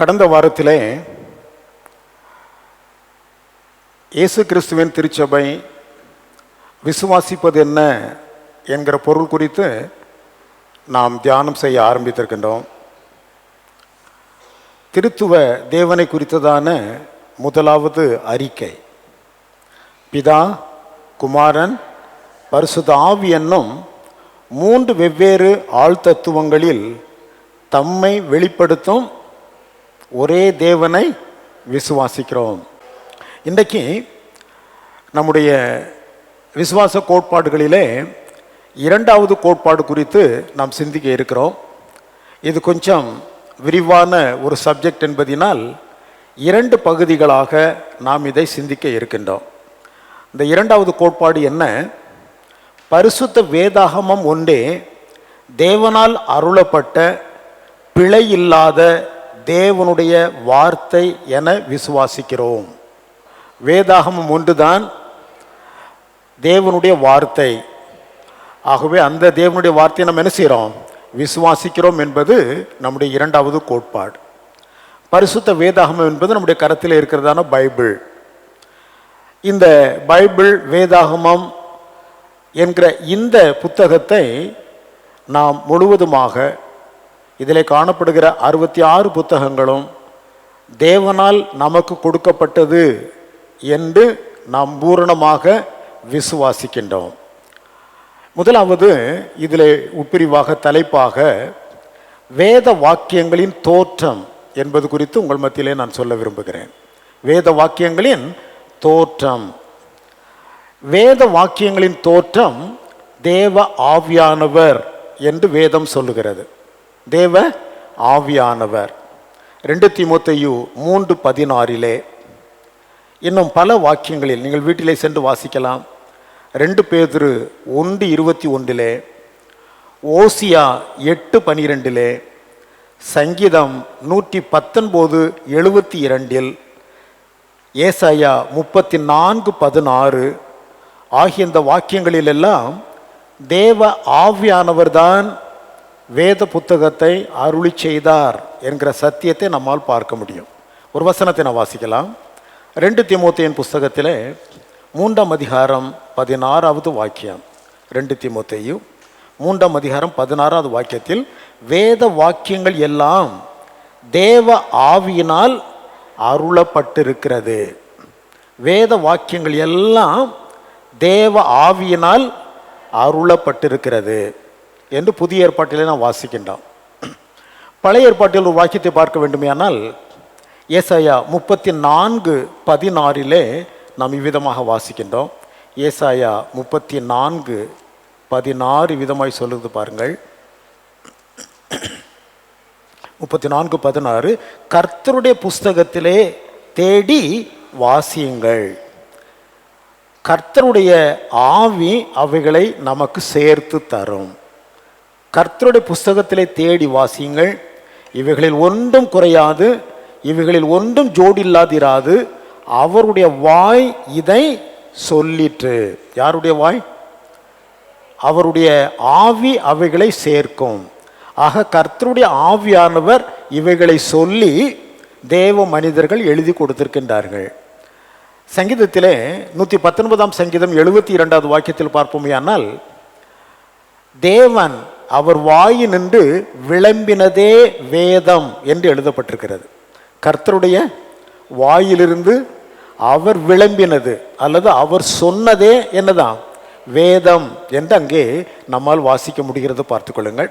கடந்த வாரத்திலே இயேசு கிறிஸ்துவின் திருச்சபை விசுவாசிப்பது என்ன என்கிற பொருள் குறித்து நாம் தியானம் செய்ய ஆரம்பித்திருக்கின்றோம். திருத்துவ தேவனை குறித்ததான முதலாவது அறிக்கை. பிதா குமாரன் பரிசுத ஆவி என்னும் மூன்று வெவ்வேறு ஆழ்தத்துவங்களில் தம்மை வெளிப்படுத்தும் ஒரே தேவனை விசுவாசிக்கிறோம். இன்றைக்கு நம்முடைய விசுவாச கோட்பாடுகளிலே இரண்டாவது கோட்பாடு குறித்து நாம் சிந்திக்க இருக்கிறோம். இது கொஞ்சம் விரிவான ஒரு சப்ஜெக்ட் என்பதினால் இரண்டு பகுதிகளாக நாம் இதை சிந்திக்க இருக்கின்றோம். இந்த இரண்டாவது கோட்பாடு என்ன? பரிசுத்த வேதாகமம் ஒன்றே தேவனால் அருளப்பட்ட பிழை இல்லாத தேவனுடைய வார்த்தை என விசுவாசிக்கிறோம். வேதாகமம் ஒன்றுதான் தேவனுடைய வார்த்தை. ஆகவே அந்த தேவனுடைய வார்த்தையை நம்ம என்ன செய்கிறோம்? விசுவாசிக்கிறோம் என்பது நம்முடைய இரண்டாவது கோட்பாடு. பரிசுத்த வேதாகமம் என்பது நம்முடைய கரத்தில் இருக்கிறதான பைபிள். இந்த பைபிள் வேதாகமம் என்கிற இந்த புத்தகத்தை நாம் முழுவதுமாக இதில் காணப்படுகிற அறுபத்தி ஆறு புத்தகங்களும் தேவனால் நமக்கு கொடுக்கப்பட்டது என்று நாம் பூரணமாக விசுவாசிக்கின்றோம். முதலாவது இதில் உட்பிரிவாக தலைப்பாக வேத வாக்கியங்களின் தோற்றம் என்பது குறித்து உங்கள் மத்தியிலே நான் சொல்ல விரும்புகிறேன். வேத வாக்கியங்களின் தோற்றம். வேத வாக்கியங்களின் தோற்றம் தேவ ஆவியானவர் என்று வேதம் சொல்லுகிறது. தேவ ஆவியானவர். ரெண்டு திமுத்தையு மூன்று பதினாறிலே இன்னும் பல வாக்கியங்களில் நீங்கள் வீட்டிலே சென்று வாசிக்கலாம். ரெண்டு பேதிரு ஒன்று இருபத்தி ஒன்றிலே ஓசியா எட்டு பனிரெண்டிலே சங்கீதம் நூற்றி பத்தொன்பது எழுபத்தி இரண்டில் ஏசாயா முப்பத்தி நான்கு பதினாறு ஆகிய இந்த வாக்கியங்களிலெல்லாம் தேவ ஆவியானவர்தான் வேத புத்தகத்தை அருளி செய்தார் என்கிற சத்தியத்தை நம்மால் பார்க்க முடியும். ஒரு வசனத்தை நான் வாசிக்கலாம். ரெண்டு திமுத்தையின் புஸ்தகத்தில் மூன்றாம் அதிகாரம் பதினாறாவது வாக்கியம். ரெண்டு திமுத்தையும் மூன்றாம் அதிகாரம் பதினாறாவது வாக்கியத்தில் வேத வாக்கியங்கள் எல்லாம் தேவ ஆவியினால் அருளப்பட்டிருக்கிறது. வேத வாக்கியங்கள் எல்லாம் தேவ ஆவியினால் அருளப்பட்டிருக்கிறது. என்று புதிய ஏற்பாட்டிலே நாம் வாசிக்கின்றோம். பழைய ஏற்பாட்டில் ஒரு வாக்கியத்தை பார்க்க வேண்டுமேயானால் ஏசாயா முப்பத்தி நான்கு பதினாறிலே நாம் இவ்விதமாக வாசிக்கின்றோம். ஏசாயா முப்பத்தி நான்கு பதினாறு விதமாய் சொல்லுது பாருங்கள். முப்பத்தி நான்கு பதினாறு கர்த்தருடைய புஸ்தகத்திலே தேடி வாசியுங்கள். கர்த்தருடைய ஆவி அவைகளை நமக்கு சேர்த்து தரும். கர்த்தருடைய புஸ்தகத்திலே தேடி வாசியுங்கள். இவைகளில் ஒன்றும் குறையாது. இவைகளில் ஒன்றும் ஜோடில்லாதிராது. அவருடைய வாய் இதை சொல்லிற்று. யாருடைய வாய்? அவருடைய ஆவி அவைகளை சேர்க்கும். ஆக கர்த்தருடைய ஆவியானவர் இவைகளை சொல்லி தேவ மனிதர்கள் எழுதி கொடுத்திருக்கின்றார்கள். சங்கீதத்திலே நூற்றி பத்தொன்பதாம் சங்கீதம் எழுபத்தி இரண்டாவது வாக்கியத்தில் பார்ப்போமேயானால் தேவன் அவர் வாயினின்று விளம்பினதே வேதம் என்று எழுதப்பட்டிருக்கிறது. கர்த்தருடைய வாயிலிருந்து அவர் விளம்பினது அல்லது அவர் சொன்னதே என்னதான்? வேதம் என்று அங்கே நம்மால் வாசிக்க முடிகிறது பார்த்துக்கொள்ளுங்கள்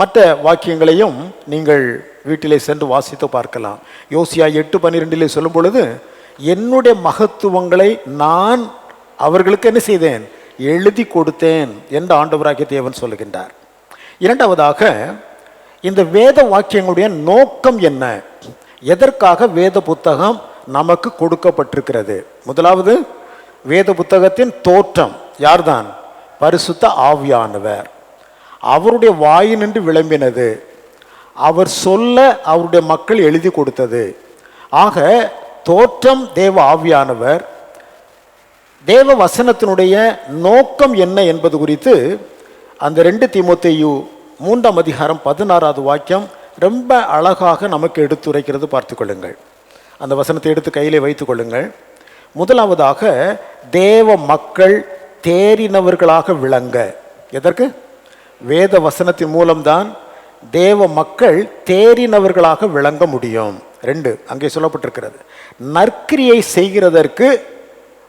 மற்ற வாக்கியங்களையும் நீங்கள் வீட்டிலே சென்று வாசித்து பார்க்கலாம். யோசியா எட்டு பன்னிரெண்டிலே சொல்லும் பொழுது என்னுடைய மகத்துவங்களை நான் அவர்களுக்கு என்ன செய்தேன்? எழுதி கொடுத்தேன் என்று ஆண்டவராகிய தேவன் சொல்லுகின்றார். இரண்டாவதாக இந்த வேத வாக்கியங்களுடைய நோக்கம் என்ன? எதற்காக வேத புத்தகம் நமக்கு கொடுக்கப்பட்டிருக்கிறது? முதலாவது வேத புத்தகத்தின் தோற்றம் யார்தான்? பரிசுத்த ஆவியானவர். அவருடைய வாயினின்று விளம்பினது. அவர் சொல்ல அவருடைய மக்கள் எழுதி கொடுத்தது. ஆக தோற்றம் தேவ ஆவியானவர். தேவ வசனத்தினுடைய நோக்கம் என்ன என்பது குறித்து அந்த ரெண்டு திமுத்தையு மூன்றாம் அதிகாரம் பதினாறாவது வாக்கியம் ரொம்ப அழகாக நமக்கு எடுத்துரைக்கிறது பார்த்துக்கொள்ளுங்கள் அந்த வசனத்தை எடுத்து கையிலே வைத்துக்கொள்ளுங்கள் முதலாவதாக தேவ மக்கள் தேறினவர்களாக விளங்க. எதற்கு? வேத வசனத்தின் மூலம்தான் தேவ மக்கள் தேறினவர்களாக விளங்க முடியும். ரெண்டு அங்கே சொல்லப்பட்டிருக்கிறது. நற்கிரியை செய்கிறதற்கு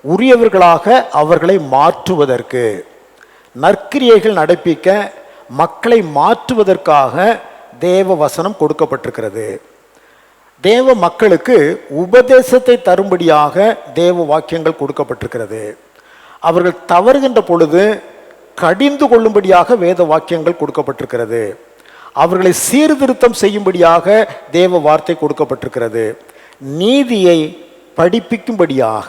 உரியவர்களாக அவர்களை மாற்றுவதற்கு. நற்கிரியைகள் நடப்பிக்க மக்களை மாற்றுவதற்காக தேவ வசனம் கொடுக்கப்பட்டிருக்கிறது. தேவ மக்களுக்கு உபதேசத்தை தரும்படியாக தேவ வாக்கியங்கள் கொடுக்கப்பட்டிருக்கிறது. அவர்கள் தவறுகின்ற பொழுது கடிந்து கொள்ளும்படியாக வேத வாக்கியங்கள் கொடுக்கப்பட்டிருக்கிறது. அவர்களை சீர்திருத்தம் செய்யும்படியாக தேவ வார்த்தை கொடுக்கப்பட்டிருக்கிறது. நீதியை படிப்பிக்கும்படியாக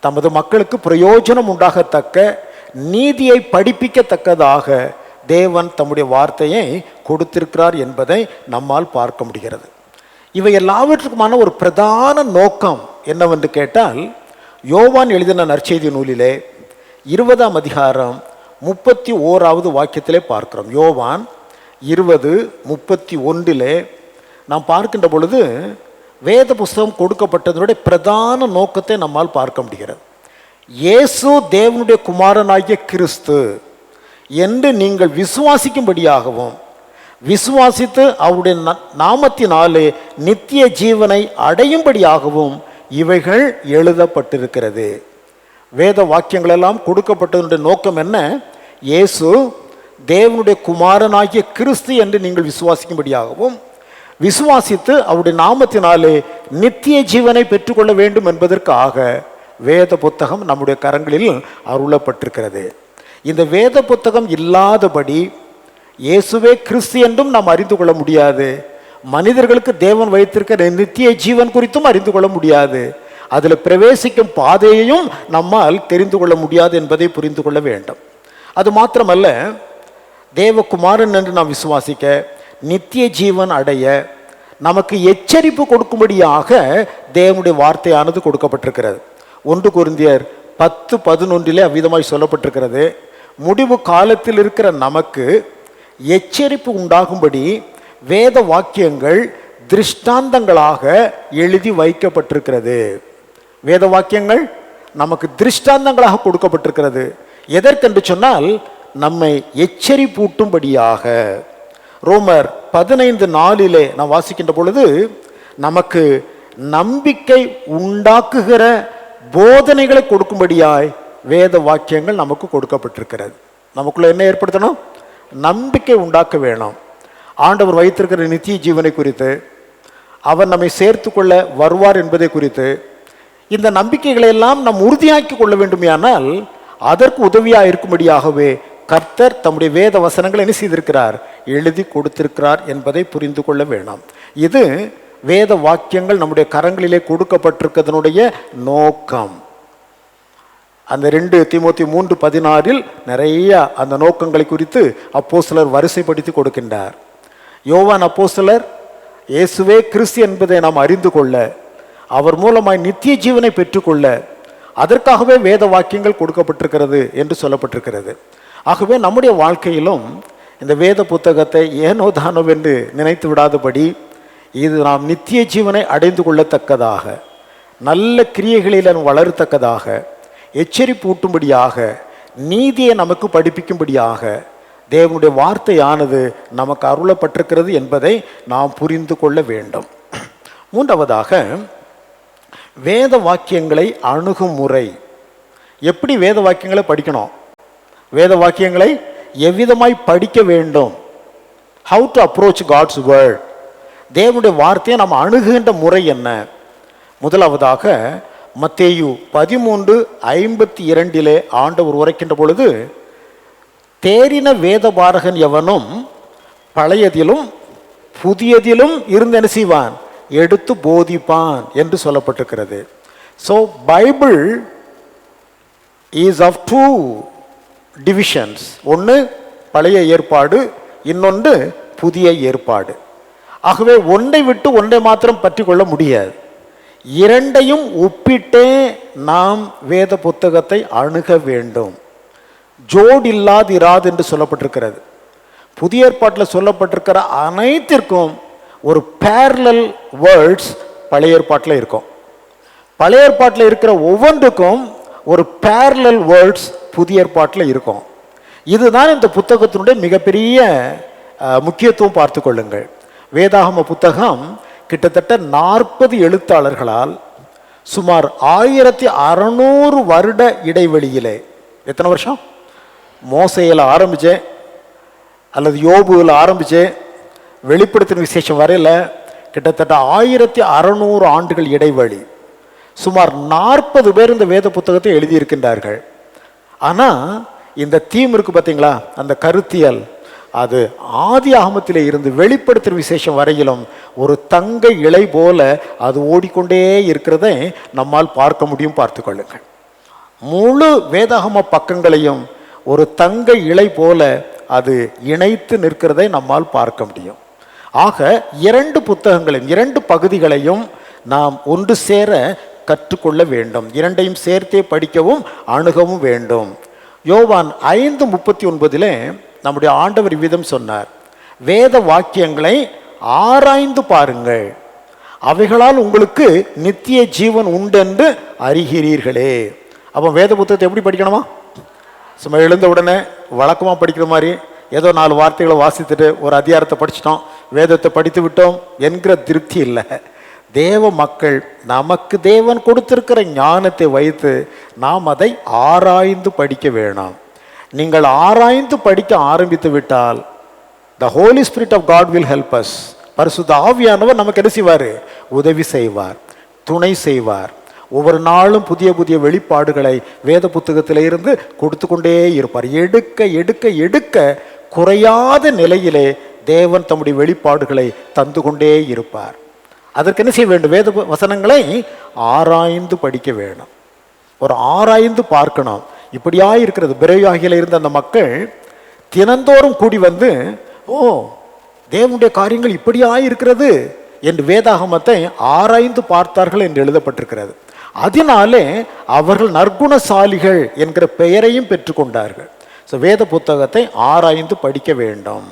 தமது மக்களுக்கு பிரயோஜனம் உண்டாகத்தக்க நீதியை படிப்பிக்கத்தக்கதாக தேவன் தம்முடைய வார்த்தையை கொடுத்திருக்கிறார் என்பதை நம்மால் பார்க்க முடிகிறது. இவை எல்லாவற்றுக்குமான ஒரு பிரதான நோக்கம் என்னவென்று கேட்டால் யோவான் எழுதின நற்செய்தி நூலிலே இருபதாம் அதிகாரம் முப்பத்தி ஓராவது வாக்கியத்திலே பார்க்கிறோம். யோவான் இருபது முப்பத்தி ஒன்றிலே நாம் பார்க்கின்ற பொழுது வேத புஸ்தகம் கொடுக்கப்பட்டதனுடைய பிரதான நோக்கத்தை நம்மால் பார்க்க முடிகிறது. இயேசு தேவனுடைய குமாரனாகிய கிறிஸ்து என்று நீங்கள் விசுவாசிக்கும்படியாகவும் விசுவாசித்து அவருடைய ந- நாமத்தினாலே நித்திய ஜீவனை அடையும்படியாகவும் இவைகள் எழுதப்பட்டிருக்கிறது. வேத வாக்கியங்களெல்லாம் கொடுக்கப்பட்டதனுடைய நோக்கம் என்ன? இயேசு தேவனுடைய குமாரனாகிய கிறிஸ்து என்று நீங்கள் விசுவாசிக்கும்படியாகவும் விசுவாசித்து அவருடைய நாமத்தினாலே நித்திய ஜீவனை பெற்றுக்கொள்ள வேண்டும் என்பதற்காக வேத புத்தகம் நம்முடைய கரங்களில் அருளப்பட்டிருக்கிறது. இந்த வேத புத்தகம் இல்லாதபடி இயேசுவே கிறிஸ்து என்றும் நாம் அறிந்து கொள்ள முடியாது. மனிதர்களுக்கு தேவன் வைத்திருக்கிற நித்திய ஜீவன் குறித்தும் அறிந்து கொள்ள முடியாது. அதில் பிரவேசிக்கும் பாதையையும் நம்மால் தெரிந்து கொள்ள முடியாது என்பதை புரிந்து கொள்ள வேண்டும். அது மாத்திரமல்ல தேவகுமாரன் என்று நாம் விசுவாசிக்க நித்திய ஜீவன் அடைய நமக்கு எச்சரிப்பு கொடுக்கும்படியாக தேவனுடைய வார்த்தையானது கொடுக்கப்பட்டிருக்கிறது. ஒன்று குருந்தியர் பத்து பதினொன்றிலே அவ்விதமாய் சொல்லப்பட்டிருக்கிறது. முடிவு காலத்தில் இருக்கிற நமக்கு எச்சரிப்பு உண்டாகும்படி வேத வாக்கியங்கள் திருஷ்டாந்தங்களாக எழுதி வைக்கப்பட்டிருக்கிறது. வேத வாக்கியங்கள் நமக்கு திருஷ்டாந்தங்களாக கொடுக்கப்பட்டிருக்கிறது. எதற்கென்று சொன்னால் நம்மை எச்சரிப்பூட்டும்படியாக. ரோமர் பதினைந்து நாளிலே நாம் வாசிக்கின்ற பொழுது நமக்கு நம்பிக்கை உண்டாக்குகிற போதனைகளை கொடுக்கும்படியாய் வேத வாக்கியங்கள் நமக்கு கொடுக்கப்பட்டிருக்கிறது. நமக்குள்ள என்ன ஏற்படுத்தணும்? நம்பிக்கை உண்டாக்க வேணும். ஆண்டவர் வைத்திருக்கிற நித்திய ஜீவனை குறித்து அவர் நம்மை சேர்த்து கொள்ள வருவார் என்பதை குறித்து இந்த நம்பிக்கைகளை எல்லாம் நாம் உறுதியாக்கி கொள்ள வேண்டுமையானால் அதற்கு உதவியாக இருக்கும்படியாகவே கர்த்தர் தம்முடைய வேத வசனங்களை என்ன செய்திருக்கிறார்? எழுதி கொடுத்திருக்கிறார் என்பதை புரிந்து கொள்ள வேணாம். இது வேத வாக்கியங்கள் நம்முடைய கரங்களிலே கொடுக்கப்பட்டிருக்கிறதனுடைய நோக்கம். அந்த ரெண்டு திமுத்தி மூன்று பதினாறில் நிறைய அந்த நோக்கங்களை குறித்து அப்போஸ்தலர் வரிசைப்படுத்தி கொடுக்கின்றார். யோவான் அப்போஸ்தலர் இயேசுவே கிறிஸ்து என்பதை நாம் அறிந்து கொள்ள அவர் மூலமாய் நித்திய ஜீவனை பெற்றுக்கொள்ள அதற்காகவே வேத வாக்கியங்கள் கொடுக்கப்பட்டிருக்கிறது என்று சொல்லப்பட்டிருக்கிறது. ஆகவே நம்முடைய வாழ்க்கையிலும் இந்த வேத புத்தகத்தை ஏனோ தானோ என்று நினைத்து விடாதபடி இது நாம் நித்திய ஜீவனை அடைந்து கொள்ளத்தக்கதாக நல்ல கிரியைகளில் வளரத்தக்கதாக எச்சரிப்பூட்டும்படியாக நீதியை நமக்கு படிப்பிக்கும்படியாக தேவனுடைய வார்த்தையானது நமக்கு அருளப்பட்டிருக்கிறது என்பதை நாம் புரிந்து கொள்ள வேண்டும். மூன்றாவதாக வேத வாக்கியங்களை அணுகும் முறை எப்படி வேத வாக்கியங்களை படிக்கணும்? வேத வாக்கியங்களை எவ்விதமாய் படிக்க வேண்டும்? How to approach God's word தேவனுடைய வார்த்தையை நாம் அணுகுகின்ற முறை என்ன? முதலாவதாக மத்தேயு பதிமூன்று ஐம்பத்தி இரண்டிலே ஆண்டவர் உரைக்கின்ற பொழுது தேறின வேதபாரகன் எவனும் பழையதிலும் புதியதிலும் இருந்து என்ன செய்வான்? எடுத்து போதிப்பான் என்று சொல்லப்பட்டிருக்கிறது. So Bible is of two divisions ஒன்று பழைய ஏற்பாடு இன்னொன்று புதிய ஏற்பாடு. ஆகவே ஒன்றை விட்டு ஒன்றை மாத்திரம் பற்றி கொள்ள முடியாது. இரண்டையும் ஒப்பிட்டே நாம் வேத புத்தகத்தை அணுக வேண்டும். ஜோடு இல்லாது இராது என்று சொல்லப்பட்டிருக்கிறது. புதிய ஏற்பாட்டில் சொல்லப்பட்டிருக்கிற அனைத்திற்கும் ஒரு பேரலல் வேர்ட்ஸ் பழைய ஏற்பாட்டில் இருக்கும். பழைய ஏற்பாட்டில் இருக்கிற ஒவ்வொன்றுக்கும் ஒரு பேரலல் வேர்ட்ஸ் புதிய ஏற்பாட்டில் இருக்கும். இதுதான் இந்த புத்தகத்தினுடைய மிகப்பெரிய முக்கியத்துவம் பார்த்து கொள்ளுங்கள். வேதாகம புத்தகம் கிட்டத்தட்ட நாற்பது எழுத்தாளர்களால் சுமார் ஆயிரத்தி அறநூறு வருட இடைவெளியிலே எத்தனை வருஷம்? மோசையில் ஆரம்பித்தேன் அல்லது யோபுவில் ஆரம்பித்தேன் வெளிப்படுத்தின விசேஷம் வரையில் கிட்டத்தட்ட ஆயிரத்தி அறநூறு ஆண்டுகள் இடைவெளி. சுமார் நாற்பது பேர் இந்த வேத புத்தகத்தை எழுதியிருக்கின்றார்கள். ஆனால் இந்த தீம் இருக்கு பார்த்தீங்களா அந்த கருத்தியல் அது ஆதி ஆகமத்திலே இருந்து வெளிப்படுத்துகிற விசேஷம் வரையிலும் ஒரு தங்க இலை போல அது ஓடிக்கொண்டே இருக்கிறதை நம்மால் பார்க்க முடியும் பார்த்து கொள்ளுங்கள். முழு வேதாகம பக்கங்களையும் ஒரு தங்க இலை போல அது இணைத்து நிற்கிறதை நம்மால் பார்க்க முடியும். ஆக இரண்டு புத்தகங்களையும் இரண்டு பகுதிகளையும் நாம் ஒன்று சேர கற்றுக்கொள்ள வேண்டும். இரண்டையும் சேர்த்தே படிக்கவும் அணுகவும் வேண்டும். யோவான் ஐந்து முப்பத்தி ஒன்பதிலே நம்முடைய ஆண்டவர் விதம் சொன்னார். வேத வாக்கியங்களை ஆராய்ந்து பாருங்கள். அவைகளால் உங்களுக்கு நித்திய ஜீவன் உண்டென்று அறிகிறீர்களே. அப்போ வேத புத்தகத்தை எப்படி படிக்கணுமா? சும்மா எழுந்த உடனே வழக்கமாக படிக்கிற மாதிரி ஏதோ நாலு வார்த்தைகளை வாசித்துட்டு ஒரு அதிகாரத்தை படிச்சிட்டோம் வேதத்தை படித்து விட்டோம் என்கிற திருப்தி இல்லை. தேவ மக்கள் நமக்கு தேவன் கொடுத்திருக்கிற ஞானத்தை வைத்து நாம் அதை ஆராய்ந்து படிக்க வேணாம். நீங்கள் ஆராய்ந்து படிக்க ஆரம்பித்து விட்டால் the Holy Spirit of God will help us பரிசுத்த ஆவியானவர் நமக்கு என்ன செய்வார்? உதவி செய்வார் துணை செய்வார். ஒவ்வொரு நாளும் புதிய புதிய வெளிப்பாடுகளை வேத புத்தகத்திலிருந்து கொடுத்து கொண்டே இருப்பார். எடுக்க எடுக்க எடுக்க குறையாத நிலையிலே தேவன் தம்முடைய வெளிப்பாடுகளை தந்து கொண்டே இருப்பார். அதற்கு என்ன செய்ய வேண்டும்? வேத வசனங்களை ஆராய்ந்து படிக்க வேணும். ஒரு ஆராய்ந்து பார்க்கணும். இப்படியா இருக்கிறது பிறவியாகியில் இருந்த அந்த மக்கள் தினந்தோறும் கூடி வந்து ஓ தேவனுடைய காரியங்கள் இப்படியா இருக்கிறது என்று வேதாகமத்தை ஆராய்ந்து பார்த்தார்கள் என்று எழுதப்பட்டிருக்கிறது. அதனாலே அவர்கள் நற்குணசாலிகள் என்கிற பெயரையும் பெற்றுக்கொண்டார்கள். ஸோ வேத புத்தகத்தை ஆராய்ந்து படிக்க வேண்டும்.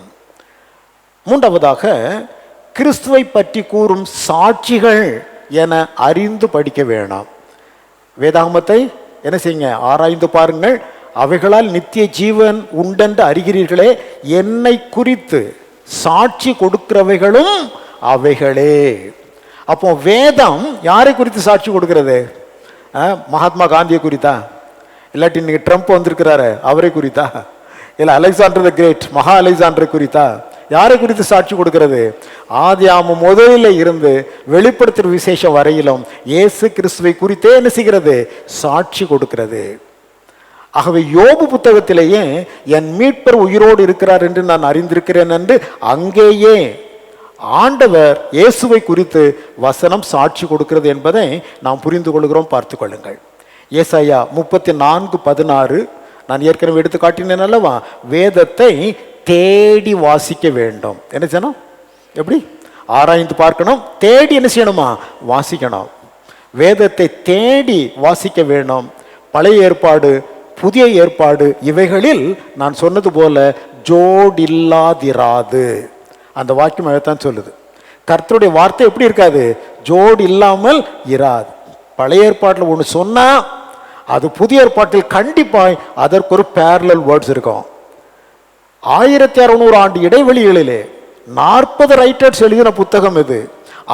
மூன்றாவதாக கிறிஸ்துவை பற்றி கூறும் சாட்சிகள் என அறிந்து படிக்க வேண்டாம் வேதாகமத்தை என்ன செய்யுங்க? ஆராய்ந்து பாருங்கள். அவைகளால் நித்திய ஜீவன் உண்டென்று அறிகிறீர்களே என்னை குறித்து சாட்சி கொடுக்கிறவைகளும் அவைகளே. அப்போ வேதம் யாரை குறித்து சாட்சி கொடுக்கிறது? மகாத்மா காந்தியை குறித்தா? இல்லாட்டி இன்னைக்கு ட்ரம்ப் வந்திருக்கிறாரு அவரை குறித்தா? இல்லை அலெக்சாண்டர் த கிரேட் மகா அலெக்சாண்டரை குறித்தா? யாரை குறித்து சாட்சி கொடுக்கிறது? ஆதியாம முதலில் இருந்து வெளிப்படுத்துகிற விசேஷம் வரையிலும் இயேசு கிறிஸ்துவை குறித்தே என்ன செய்கிறது? சாட்சி கொடுக்கிறது. ஆகவே யோபு புத்தகத்திலேயே என் மீட்பர் உயிரோடு இருக்கிறார் என்று நான் அறிந்திருக்கிறேன் என்று அங்கேயே ஆண்டவர் இயேசுவை குறித்து வசனம் சாட்சி கொடுக்கிறது என்பதை நாம் புரிந்து கொள்கிறோம் பார்த்து கொள்ளுங்கள். ஏசாயா முப்பத்தி நான்கு பதினாறு நான் ஏற்கனவே எடுத்து காட்டினேன் அல்லவா? வேதத்தை தேடி வாசிக்க வேண்டும். என்ன செய்யணும்? எப்படி? ஆராய்ந்து பார்க்கணும். தேடி என்ன செய்யணுமா? வாசிக்கணும். வேதத்தை தேடி வாசிக்க வேணும். பழைய ஏற்பாடு புதிய ஏற்பாடு இவைகளில் நான் சொன்னது போல ஜோடில்லாதிராது. அந்த வாக்கியம் அதைத்தான் சொல்லுது. கர்த்தருடைய வார்த்தை எப்படி இருக்காது? ஜோடு இல்லாமல் இராது. பழைய ஏற்பாட்டில் ஒன்று சொன்னால் அது புதிய ஏற்பாட்டில் கண்டிப்பாக அதற்கு ஒரு பேரலல் வேர்ட்ஸ் இருக்கும். ஆயிரத்தி அறுநூறு ஆண்டு இடைவெளிகளிலே நாற்பது ரைட்டர்ஸ் எழுதின புத்தகம் இது.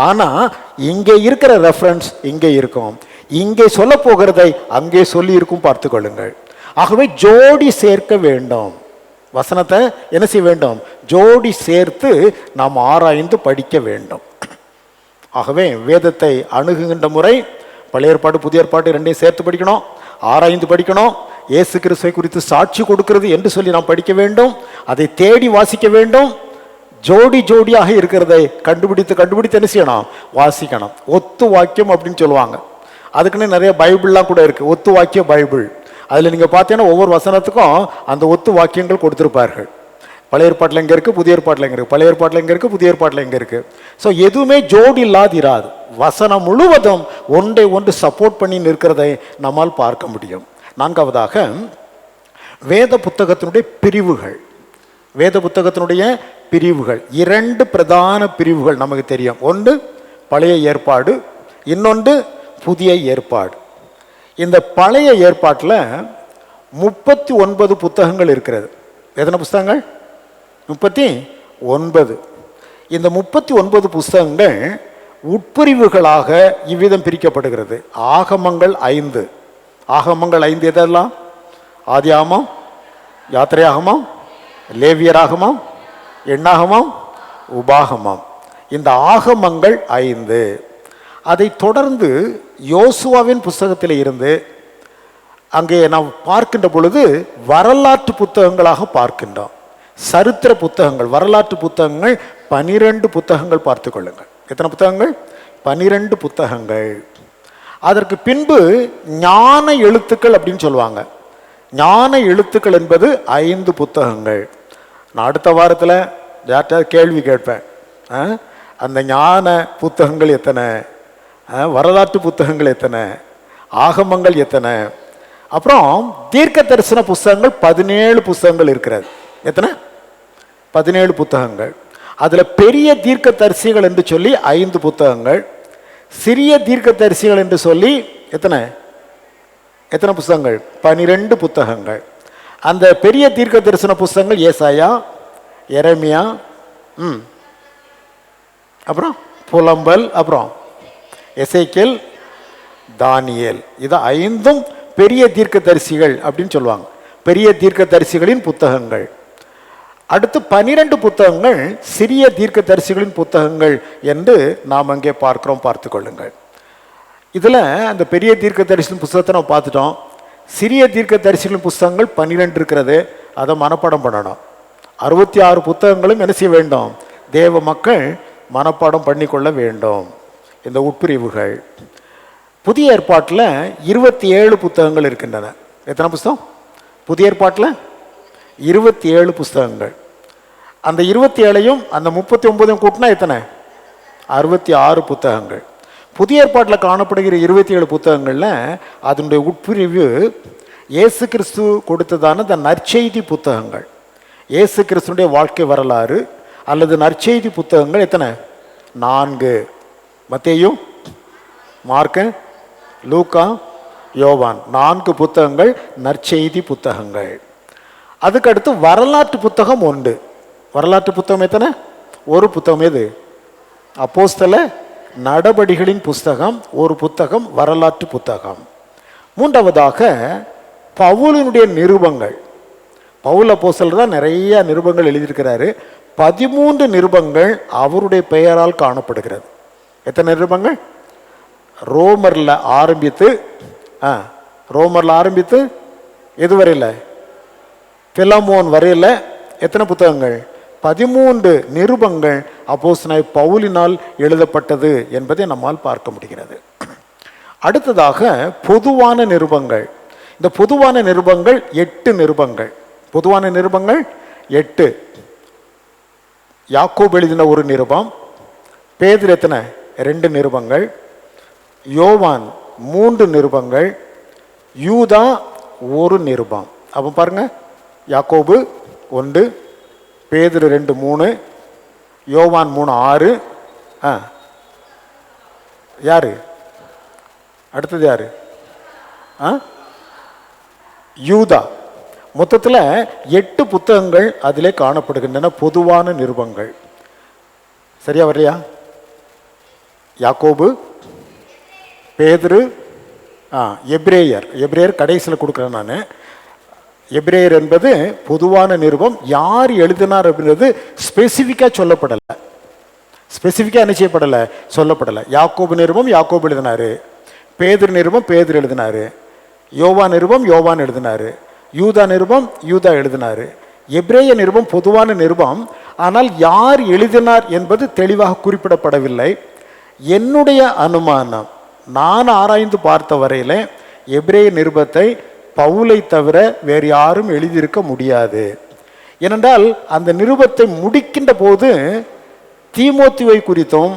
ஆனால் இங்கே இருக்கிற ரெஃபரன்ஸ் இங்கே இருக்கும். இங்கே சொல்ல போகிறதை அங்கே சொல்லி இருக்கும் பார்த்து கொள்ளுங்கள். ஆகவே ஜோடி சேர்க்க வேண்டும். வசனத்தை என்ன செய்ய வேண்டும்? ஜோடி சேர்த்து நாம் ஆராய்ந்து படிக்க வேண்டும். ஆகவே வேதத்தை அணுகுகின்ற முறை பழைய ஏற்பாடு புதிய ஏற்பாடு ரெண்டையும் சேர்த்து படிக்கணும். ஆராய்ந்து படிக்கணும். இயேசு கிறிஸ்துவை குறித்து சாட்சி கொடுக்கிறது என்று சொல்லி நாம் படிக்க வேண்டும். அதை தேடி வாசிக்க வேண்டும். ஜோடி ஜோடியாக இருக்கிறதை கண்டுபிடித்து கண்டுபிடித்து என்ன செய்யணும்? வாசிக்கணும். ஒத்து வாக்கியம் அப்படின்னு சொல்லுவாங்க. அதுக்குன்னு நிறைய பைபிள்லாம் கூட இருக்குது ஒத்து வாக்கிய பைபிள். அதில் நீங்கள் பார்த்தீங்கன்னா ஒவ்வொரு வசனத்துக்கும் அந்த ஒத்து வாக்கியங்கள் கொடுத்துருப்பார்கள். பழைய ஏற்பாட்டில் எங்கே இருக்குது புதிய ஏற்பாட்டில் எங்கே இருக்குது பழைய ஏற்பாட்டில் எங்கே இருக்குது புதிய ஏற்பாட்டில் எங்கே இருக்குது ஸோ எதுவுமே ஜோடி இல்லாதிராது வசனம் முழுவதும் ஒன்றை ஒன்று சப்போர்ட் பண்ணி நிற்கிறதை நம்மால் பார்க்க முடியும். நான்காவதாக வேத புத்தகத்தினுடைய பிரிவுகள். வேத புத்தகத்தினுடைய பிரிவுகள். இரண்டு பிரதான பிரிவுகள் நமக்கு தெரியும். ஒன்று பழைய ஏற்பாடு. இன்னொன்று புதிய ஏற்பாடு. இந்த பழைய ஏற்பாட்டில் முப்பத்தி ஒன்பது புத்தகங்கள் இருக்கிறது. எத்தனை புஸ்தகங்கள் முப்பத்தி ஒன்பது. இந்த முப்பத்தி ஒன்பது புஸ்தகங்கள் உட்பிரிவுகளாக இவ்விதம் பிரிக்கப்படுகிறது. ஆகமங்கள் ஐந்து. ஆகமங்கள் ஐந்து எதெல்லாம்? ஆதியாகமம் யாத்திரையாகமம் லேவியராகமம் எண்ணாகமம் உபாகமம். இந்த ஆகமங்கள் ஐந்து. அதை தொடர்ந்து யோசுவாவின் புஸ்தகத்தில் இருந்து அங்கே நாம் பார்க்கின்ற பொழுது வரலாற்று புத்தகங்களாக பார்க்கின்றோம். சரித்திர புத்தகங்கள் வரலாற்று புத்தகங்கள் பனிரெண்டு புத்தகங்கள் பார்த்து கொள்ளுங்கள். எத்தனை புத்தகங்கள்? பனிரெண்டு புத்தகங்கள். அதற்கு பின்பு ஞான எழுத்துக்கள் அப்படின்னு சொல்லுவாங்க. ஞான எழுத்துக்கள் என்பது ஐந்து புத்தகங்கள். நான் அடுத்த வாரத்தில் யார்கிட்ட கேள்வி கேட்பேன். ஆ? அந்த ஞான புத்தகங்கள் எத்தனை? வரலாற்று புத்தகங்கள் எத்தனை? ஆகமங்கள் எத்தனை? அப்புறம் தீர்க்க தரிசன புஸ்தகங்கள் பதினேழு புஸ்தகங்கள் இருக்கிறது. எத்தனை? பதினேழு புத்தகங்கள். அதில் பெரிய தீர்க்க தரிசிகள் என்று சொல்லி ஐந்து புத்தகங்கள். சிறிய தீர்க்க தரிசிகள் என்று சொல்லி எத்தனை? எத்தனை புஸ்தகங்கள் பனிரெண்டு புத்தகங்கள். அந்த பெரிய தீர்க்க தரிசன புஸ்தகங்கள் ஏசாயா எரமியா ம். அப்புறம் புலம்பல் அப்புறம் எசேக்கியேல் தானியல். இது ஐந்தும் பெரிய தீர்க்கதரிசிகள் அப்படின்னு சொல்லுவாங்க. பெரிய தீர்க்கதரிசிகளின் புத்தகங்கள். அடுத்து பனிரெண்டு புத்தகங்கள் சிறிய தீர்க்கதரிசிகளின் புத்தகங்கள் என்று நாம் அங்கே பார்க்கிறோம் பார்த்து கொள்ளுங்கள். இதில் அந்த பெரிய தீர்க்கதரிசியின் புஸ்தகத்தை நம்ம பார்த்துட்டோம். சிறிய தீர்க்கதரிசிகளின் புஸ்தகங்கள் பன்னிரெண்டு இருக்கிறது அதை மனப்பாடம் பண்ணணும். அறுபத்தி ஆறு புத்தகங்களும் என்ன செய்ய வேண்டும்? தேவ மக்கள் மனப்பாடம் பண்ணிக்கொள்ள வேண்டும். இந்த உட்பிரிவுகள். புதிய ஏற்பாட்டில் இருபத்தி ஏழு புத்தகங்கள் இருக்கின்றன. எத்தனை புஸ்தகம் புதிய ஏற்பாட்டில் இருபத்தி ஏழு புஸ்தகங்கள் அந்த இருபத்தி ஏழையும் அந்த முப்பத்தி ஒன்பதையும் கூட்டினா எத்தனை? அறுபத்தி ஆறு புத்தகங்கள். புதிய ஏற்பாட்டில் காணப்படுகிற இருபத்தி ஏழு புத்தகங்களில் அதனுடைய உட்பிரிவு இயேசு கிறிஸ்து கொடுத்ததான இந்த நற்செய்தி புத்தகங்கள். இயேசு கிறிஸ்துனுடைய வாழ்க்கை வரலாறு அல்லது நற்செய்தி புத்தகங்கள் எத்தனை? நான்கு. மத்தேயும் மார்க்கு லூக்கா யோவான். நான்கு புத்தகங்கள் நற்செய்தி புத்தகங்கள். அதுக்கடுத்து வரலாற்று புத்தகம் உண்டு வரலாற்று புத்தகம் எத்தனை? ஒரு புத்தகம் எது? அப்போஸ்தல நடபடிகளின் புஸ்தகம் ஒரு புத்தகம் வரலாற்று புத்தகம். மூன்றாவதாக பவுலினுடைய நிருபங்கள். பவுல் அப்போஸ்தல் தான் நிறைய நிருபங்கள் எழுதியிருக்கிறாரு. பதிமூன்று நிருபங்கள் அவருடைய பெயரால் காணப்படுகிறது. எத்தனை நிருபங்கள்? ரோமரில் ஆரம்பித்து ஆ ரோமரில் ஆரம்பித்து எது வரையில் பிலமோன் வரையில் எத்தனை புத்தகங்கள்? பதிமூன்று நிருபங்கள் அப்போஸ்தலனாய் பவுலினால் எழுதப்பட்டது என்பதை நம்மால் பார்க்க முடிகிறது. அடுத்ததாக பொதுவான நிருபங்கள். இந்த பொதுவான நிருபங்கள் எட்டு நிருபங்கள். பொதுவான நிருபங்கள் எட்டு. யாக்கோப் எழுதின ஒரு நிருபம் பேதுரு எத்தனை ரெண்டு நிருபங்கள் யோவான் மூன்று நிருபங்கள் யூதா ஒரு நிருபம். அப்போ பாருங்க யாக்கோபு ஒன்று பேதிரு ரெண்டு மூணு யோவான் மூணு ஆறு. ஆ. யார்? அடுத்தது யார்? ஆ? யூதா. மொத்தத்தில் எட்டு புத்தகங்கள் அதிலே காணப்படுகின்றன பொதுவான நிருபங்கள். சரியா வரலையா? யாக்கோபு பேதுரு ஆ எப்ரேயர். எப்ரேயர் கடைசியில் கொடுக்குறேன் நான். எபிரேயர் என்பது பொதுவான நிருபம். யார் எழுதினார் அப்படின்றது ஸ்பெசிஃபிக்காக சொல்லப்படலை. ஸ்பெசிஃபிக்காக என்ன செய்யப்படலை? சொல்லப்படலை. யாக்கோபு நிருபம் யாக்கோபு எழுதினாரு. பேதர் நிருபம் பேதர் எழுதினார். யோவா நிருபம் யோவான் எழுதினார். யூதா நிருபம் யூதா எழுதினார். எப்ரேய நிருபம் பொதுவான நிருபம். ஆனால் யார் எழுதினார் என்பது தெளிவாக குறிப்பிடப்படவில்லை. என்னுடைய அனுமானம் நான் ஆராய்ந்து பார்த்த வரையில் எப்ரேய நிருபத்தை பவுலை தவிர வேறு யாரும் எழுதியிருக்க முடியாது. ஏனென்றால் அந்த நிருபத்தை முடிக்கின்ற போது தீமோத்திவை குறித்தும்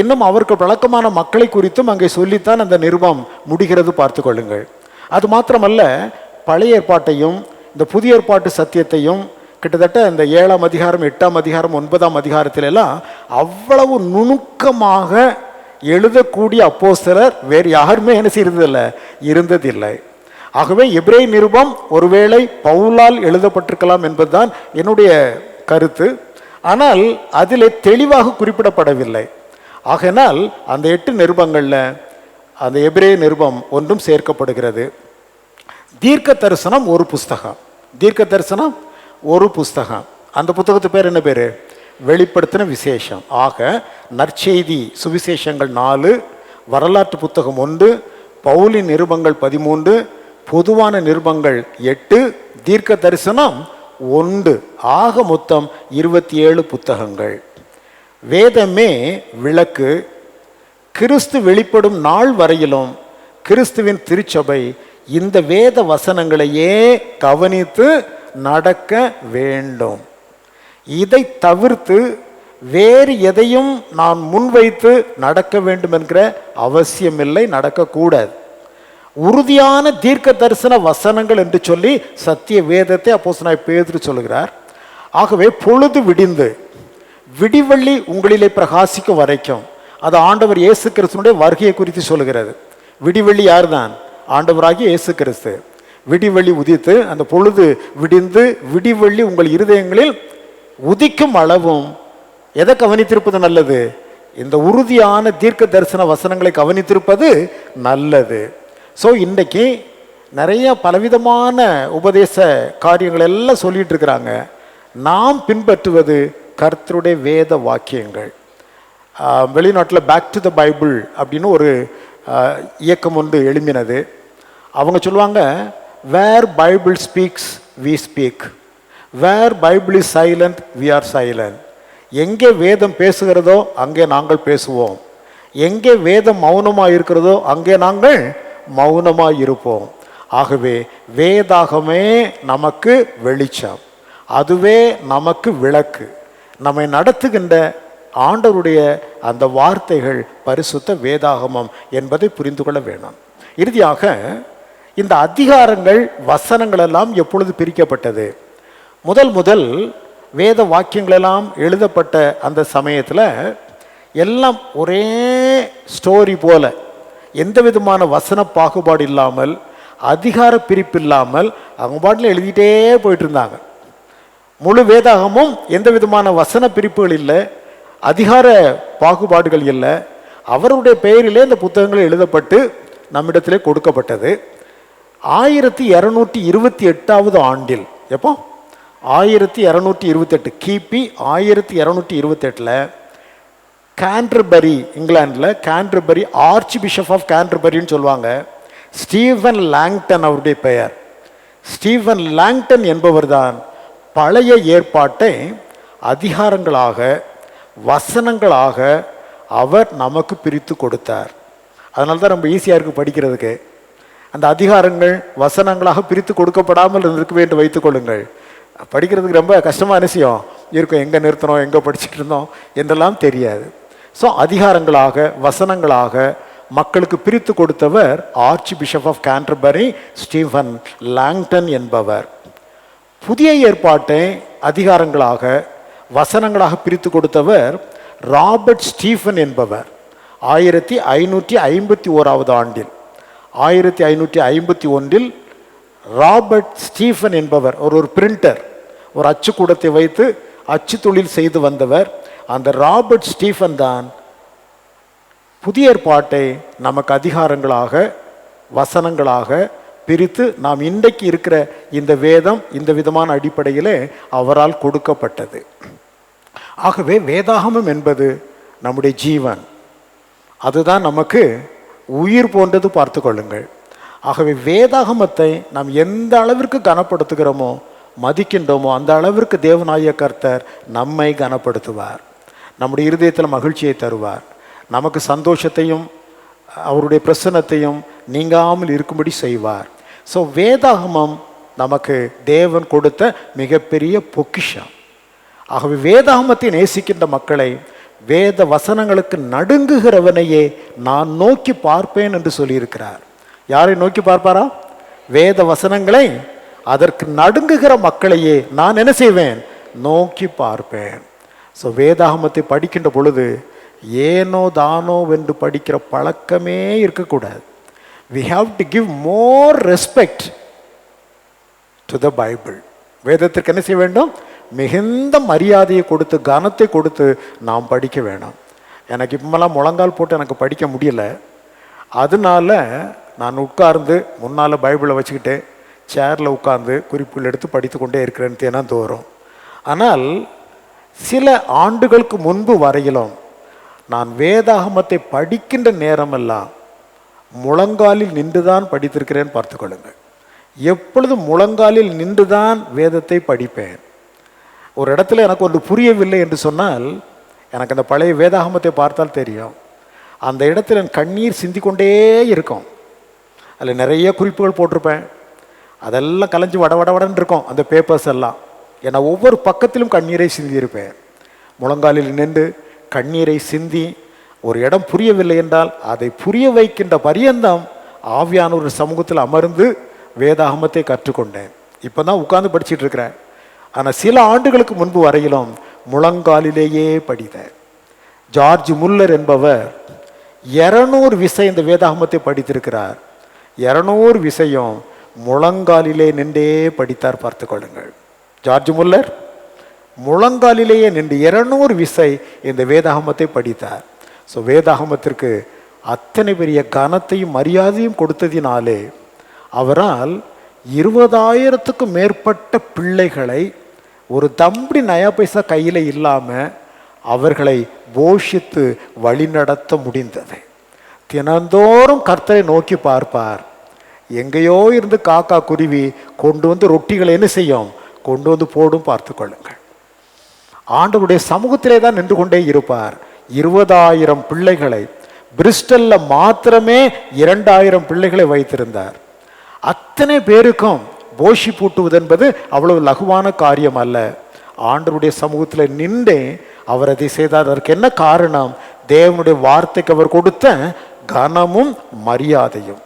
இன்னும் அவருக்கு பழக்கமான மக்களை குறித்தும் அங்கே சொல்லித்தான் அந்த நிருபம் முடிகிறது பார்த்து கொள்ளுங்கள். அது மாத்திரமல்ல பழைய ஏற்பாட்டையும் இந்த புதிய ஏற்பாட்டு சத்தியத்தையும் கிட்டத்தட்ட இந்த ஏழாம் அதிகாரம் எட்டாம் அதிகாரம் ஒன்பதாம் அதிகாரத்திலெல்லாம் அவ்வளவு நுணுக்கமாக எழுதக்கூடிய அப்போஸ்தலர் வேறு யாருமே என்ன செய்யறதில்லை இருந்ததில்லை. ஆகவே எப்ரே நிருபம் ஒருவேளை பவுலால் எழுதப்பட்டிருக்கலாம் என்பதுதான் என்னுடைய கருத்து. ஆனால் அதிலே தெளிவாக குறிப்பிடப்படவில்லை. ஆகையினால் அந்த எட்டு நிருபங்களில் அந்த எபிரே நிருபம் ஒன்றும் சேர்க்கப்படுகிறது. தீர்க்க தரிசனம் ஒரு புஸ்தகம். தீர்க்க தரிசனம் ஒரு புஸ்தகம். அந்த புத்தகத்து பேர் என்ன பேர்? வெளிப்படுத்தின விசேஷம். ஆக நற்செய்தி சுவிசேஷங்கள் நாலு வரலாற்று புத்தகம் ஒன்று பவுலின் நிருபங்கள் பதிமூன்று பொதுவான நிருபங்கள் எட்டு தீர்க்க தரிசனம் ஒன்று. ஆக மொத்தம் இருபத்தி ஏழு புத்தகங்கள். வேதமே விளக்கு. கிறிஸ்து வெளிப்படும் நாள் வரையிலும் கிறிஸ்துவின் திருச்சபை இந்த வேத வசனங்களையே கவனித்து நடக்க வேண்டும். இதை தவிர்த்து வேறு எதையும் நான் முன்வைத்து நடக்க வேண்டும் என்கிற அவசியமில்லை நடக்கக்கூடாது. உறுதியான தீர்க்க தரிசன வசனங்கள் என்று சொல்லி சத்திய வேதத்தை அப்போஸ்தலனாய் பேதுரு சொல்கிறார் ஆகவே பொழுது விடிந்து விடிவள்ளி உங்களிலே பிரகாசிக்க வரைக்கும் அது ஆண்டவர் இயேசு கிறிஸ்துனுடைய வருகையை குறித்து சொல்கிறது விடிவெள்ளி யார் தான் ஆண்டவராகி இயேசு கிறிஸ்து. விடிவெள்ளி உதித்து அந்த பொழுது விடிந்து விடிவெள்ளி உங்கள் இருதயங்களில் உதிக்கும் அளவும் எதை கவனித்திருப்பது நல்லது? இந்த உறுதியான தீர்க்க தரிசன வசனங்களை கவனித்திருப்பது நல்லது. ஸோ இன்றைக்கி நிறைய பலவிதமான உபதேச காரியங்கள் எல்லாம் சொல்லிட்டு இருக்கிறாங்க. நாம் பின்பற்றுவது கர்த்தருடைய வேத வாக்கியங்கள். வெளிநாட்டில் பேக் டு த பைபிள் அப்படின்னு ஒரு இயக்கம் ஒன்று எழும்பினது. அவங்க சொல்லுவாங்க where Bible speaks we speak where Bible is silent we are silent எங்கே வேதம் பேசுகிறதோ அங்கே நாங்கள் பேசுவோம். எங்கே வேதம் மௌனமாக இருக்கிறதோ அங்கே நாங்கள் மௌனமாக இருப்போம் ஆகவே வேதாகமே நமக்கு வெளிச்சம். அதுவே நமக்கு விளக்கு. நம்மை நடத்துகின்ற ஆண்டவருடைய அந்த வார்த்தைகள் பரிசுத்த வேதாகமம் என்பதை புரிந்து கொள்ள வேணும். இறுதியாக இந்த அதிகாரங்கள் வசனங்கள் எல்லாம் எப்பொழுது பிரிக்கப்பட்டது? முதல் முதல் வேத வாக்கியங்களெல்லாம் எழுதப்பட்ட அந்த சமயத்தில் எல்லாம் ஒரே ஸ்டோரி போல எந்த விதமான வசன பாகுபாடு இல்லாமல் அதிகார பிரிப்பு இல்லாமல் அவங்க பாட்டில் எழுதிட்டே போயிட்டு இருந்தாங்க. முழு வேதாகமும் எந்த விதமான வசன பிரிப்புகள் இல்லை அதிகார பாகுபாடுகள் இல்லை. அவருடைய பெயரிலே இந்த புத்தகங்கள் எழுதப்பட்டு நம்மிடத்திலே கொடுக்கப்பட்டது. ஆயிரத்தி இரநூற்றி இருபத்தி எட்டாவது ஆண்டில் எப்போ? ஆயிரத்தி இரநூற்றி இருபத்தெட்டு கிபி ஆயிரத்தி இரநூற்றி இருபத்தெட்டில் கேன்டர்பரி இங்கிலாந்தில் கேன்டர்பரி ஆர்ச் பிஷப் ஆஃப் கேன்டர்பரின்னு சொல்லுவாங்க. ஸ்டீவன் லாங்டன் அவருடைய பெயர். ஸ்டீவன் லாங்டன் என்பவர்தான் பழைய ஏற்பாட்டை அதிகாரங்களாக வசனங்களாக அவர் நமக்கு பிரித்து கொடுத்தார். அதனால தான் ரொம்ப ஈஸியாக இருக்குது படிக்கிறதுக்கு. அந்த அதிகாரங்கள் வசனங்களாக பிரித்து கொடுக்கப்படாமல் இருந்திருக்க வேண்டும் வைத்துக் கொள்ளுங்கள். படிக்கிறதுக்கு ரொம்ப கஷ்டமான விஷயம். இருக்கும் எங்கே நிறுத்தணும் எங்கே படிச்சுட்டு இருந்தோம் என்றெல்லாம் தெரியாது. ஸோ அதிகாரங்களாக வசனங்களாக மக்களுக்கு பிரித்து கொடுத்தவர் archbishop of Canterbury Stephen Langton என்பவர். புதிய ஏற்பாட்டை அதிகாரங்களாக வசனங்களாக பிரித்து கொடுத்தவர் ராபர்ட் ஸ்டீஃபன் என்பவர். ஆயிரத்தி ஐநூற்றி ஐம்பத்தி ஓராவது ஆண்டில் ஆயிரத்தி ஐநூற்றி ஐம்பத்தி ஒன்றில் ராபர்ட் ஸ்டீஃபன் என்பவர் ஒரு ஒரு பிரிண்டர் ஒரு அச்சுக்கூடத்தை வைத்து அச்சு தொழில் செய்து வந்தவர். அந்த ராபர்ட் ஸ்டீஃபன் தான் புதிய ஏற்பாட்டை நமக்கு அதிகாரங்களாக வசனங்களாக பிரித்து நாம் இன்றைக்கு இருக்கிற இந்த வேதம் இந்த விதமான அடிப்படையில் அவரால் கொடுக்கப்பட்டது. ஆகவே வேதாகமம் என்பது நம்முடைய ஜீவன். அதுதான் நமக்கு உயிர் போன்றது பார்த்து கொள்ளுங்கள். ஆகவே வேதாகமத்தை நாம் எந்த அளவிற்கு கனப்படுத்துகிறோமோ மதிக்கின்றோமோ அந்த அளவிற்கு தேவநாய கர்த்தர் நம்மை கனப்படுத்துவார். நம்முடைய இருதயத்தில் மகிழ்ச்சியை தருவார். நமக்கு சந்தோஷத்தையும் அவருடைய பிரசன்னத்தையும் நீங்காமல் இருக்கும்படி செய்வார். ஸோ வேதாகமம் நமக்கு தேவன் கொடுத்த மிகப்பெரிய பொக்கிஷம். ஆகவே வேதாகமத்தை நேசிக்கின்ற மக்களை வேத வசனங்களுக்கு நடுங்குகிறவனையே நான் நோக்கி பார்ப்பேன் என்று சொல்லியிருக்கிறார். யாரை நோக்கி பார்ப்பாரா? வேத வசனங்களை அதற்கு நடுங்குகிற மக்களையே நான் என்ன செய்வேன்? நோக்கி பார்ப்பேன். ஸோ வேதாகமத்தை படிக்கின்ற பொழுது ஏனோ தானோ என்று படிக்கிற பழக்கமே இருக்கக்கூடாது we have to give more respect to the Bible வேதத்திற்கு என்ன செய்ய வேண்டும் மிகுந்த மரியாதையை கொடுத்து கனத்தை கொடுத்து நாம் படிக்க வேணும் எனக்கு இப்போலாம் முழங்கால் போட்டு எனக்கு படிக்க முடியல அதனால நான் உட்கார்ந்து முன்னால் பைபிளை வச்சுக்கிட்டு சேரில் உட்கார்ந்து குறிப்புகள் எடுத்து படித்து கொண்டே இருக்கிறேன் தினந்தோறும் ஆனால் சில ஆண்டுகளுக்கு முன்பு வரையிலும் நான் வேதாகமத்தை படிக்கின்ற நேரமெல்லாம் முழங்காலில் நின்றுதான் படித்திருக்கிறேன் பார்த்துக்கொள்ளுங்கள் எப்பொழுதும் முழங்காலில் நின்றுதான் வேதத்தை படிப்பேன். ஒரு இடத்துல எனக்கு ஒன்று புரியவில்லை என்று சொன்னால் எனக்கு அந்த பழைய வேதாகமத்தை பார்த்தால் தெரியும். அந்த இடத்துல என் கண்ணீர் சிந்திக்கொண்டே இருக்கும். அதில் நிறைய குறிப்புகள் போட்டிருப்பேன். அதெல்லாம் கலைஞ்சு வட வட வடன்னு இருக்கும் அந்த பேப்பர்ஸ் எல்லாம். ஏன்னா ஒவ்வொரு பக்கத்திலும் கண்ணீரை சிந்தியிருப்பேன் முழங்காலில் நின்று கண்ணீரை சிந்தி ஒரு இடம் புரியவில்லை என்றால் அதை புரிய வைக்கின்ற பரியந்தம் ஆவியான ஒரு சமூகத்தில் அமர்ந்து வேதாகமத்தை கற்றுக்கொண்டேன். இப்போ தான் உட்கார்ந்து படிச்சிட்டு இருக்கிறேன். ஆனால் சில ஆண்டுகளுக்கு முன்பு வரையிலும் முழங்காலிலேயே படித்தேன். ஜார்ஜ் முல்லர் என்பவர் இரநூறு விசை இந்த வேதாகமத்தை படித்திருக்கிறார். இரநூறு விசையும் முழங்காலிலே நின்றே படித்தார் பார்த்து கொள்ளுங்கள். ஜார்ஜ் முல்லர் முழங்காலிலேயே நின்று இருநூறு விசை இந்த வேதாகமத்தை படித்தார். ஸோ வேதாகமத்திற்கு அத்தனை பெரிய கனத்தையும் மரியாதையும் கொடுத்ததினாலே அவரால் இருபதாயிரத்துக்கும் மேற்பட்ட பிள்ளைகளை ஒரு தம்பி நயா பைசா கையில் இல்லாமல் அவர்களை போஷித்து வழிநடத்த முடிந்தது. தினந்தோறும் கர்த்தரை நோக்கி பார்ப்பார். எங்கேயோ இருந்து காக்கா குருவி கொண்டு வந்து ரொட்டிகளை என்ன செய்யும்? கொண்டு வந்து போடும் பார்த்து கொள்ளுங்கள். ஆண்டவருடைய சமூகத்திலே தான் நின்று கொண்டே இருப்பார். இருபதாயிரம் பிள்ளைகளை பிரிஸ்டல்ல மாத்திரமே இரண்டாயிரம் பிள்ளைகளை வைத்திருந்தார். அத்தனை பேருக்கும் போஷி பூட்டுவது என்பது அவ்வளவு லகுவான காரியம் அல்ல. ஆண்டவருடைய சமூகத்தில் நின்றே அவர் அதை செய்தார். அதற்கு என்ன காரணம்? தேவனுடைய வார்த்தைக்கு அவர் கொடுத்த கனமும் மரியாதையும்.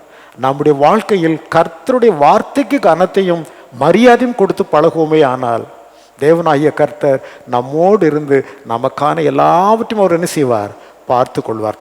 நம்முடைய வாழ்க்கையில் கர்த்தருடைய வார்த்தைக்கு கனத்தையும் மரியாதையும் கொடுத்து பழகுவோமே ஆனால் தேவனாகிய கர்த்தர் நம்மோடு இருந்து நமக்கான எல்லாவற்றையும் அவர் என்ன செய்வார்? பார்த்து கொள்வார்